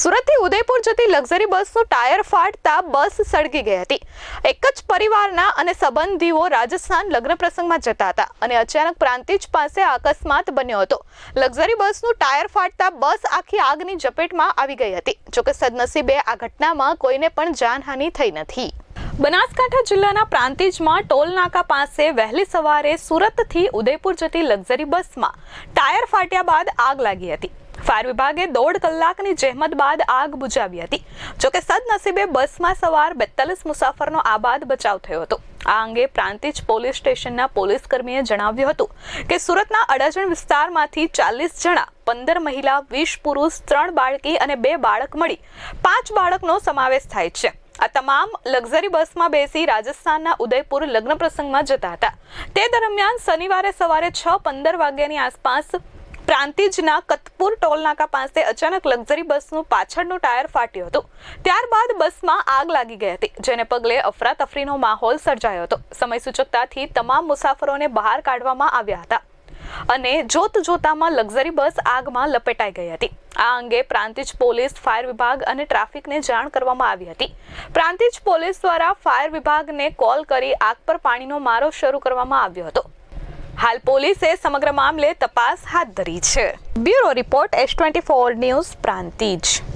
સુરતથી ઉદયપુર જતી લક્ઝરી બસનું ટાયર ફાટતા બસ સળગી ગઈ હતી. એક જ પરિવારના અને સંબંધીઓ રાજસ્થાન લગ્ન પ્રસંગમાં જતા હતા અને અચાનક પ્રાંતિજ પાસે અકસ્માત બન્યો હતો. લક્ઝરી બસનું ટાયર ફાટતા બસ આખી આગની ઝપેટમાં આવી ગઈ હતી. જોકે સદનસીબે આ ઘટનામાં કોઈને પણ જાનહાનિ થઈ નથી. બનાસકાંઠા જિલ્લાના પ્રાંતિજમાં ટોલ નાકા પાસે વહેલી સવારે સુરતથી ઉદયપુર જતી લક્ઝરી બસમાં ટાયર ફાટ્યા બાદ આગ લાગી હતી. ફાયર વિભાગે દોઢ કલાકની જહેમત બાદ આગ બુઝાવી હતી. જોકે સદનસીબે બસમાં સવાર બેતાલીસ મુસાફરનો આબાદ બચાવ થયો હતો. આ અંગે પ્રાંતિજ પોલીસ સ્ટેશનના પોલીસ કર્મીએ જણાવ્યું હતું કે સુરતના અડાજણ વિસ્તારમાંથી ચાલીસ જણા, પંદર મહિલા, વીસ પુરુષ, ત્રણ બાળકી અને બે બાળક મળી પાંચ બાળકનો સમાવેશ થાય છે. આ તમામ લક્ઝરી બસમાં બેસી રાજસ્થાનના ઉદયપુર લગ્ન પ્રસંગમાં જતા હતા. તે દરમિયાન શનિવારે સવારે છ પંદર વાગ્યાની આસપાસ પ્રાંતિજના કતપુર ટોલનાકા પાસે અચાનક લક્ઝરી બસનું પાછળનું ટાયર ફાટ્યું હતું. ત્યારબાદ બસમાં આગ લાગી ગઈ હતી, જેને પગલે અફરાતફરીનો માહોલ સર્જાયો હતો. સમય સૂચકતાથી તમામ મુસાફરોને બહાર કાઢવામાં આવ્યા હતા. અને જોત જોતામાં લક્ઝરી બસ આગમાં લપેટાઈ ગઈ હતી. આ અંગે પ્રાંતિજ પોલીસ, ફાયર વિભાગ અને ટ્રાફિકને જાણ કરવામાં આવી હતી. પ્રાંતિજ પોલીસ દ્વારા ફાયર વિભાગને કોલ કરી આગ પર પાણીનો મારો શરૂ કરવામાં આવ્યો હતો. હાલ પોલીસે સમગ્ર મામલે તપાસ હાથ ધરી છે. Bureau report S twenty four news Prantij.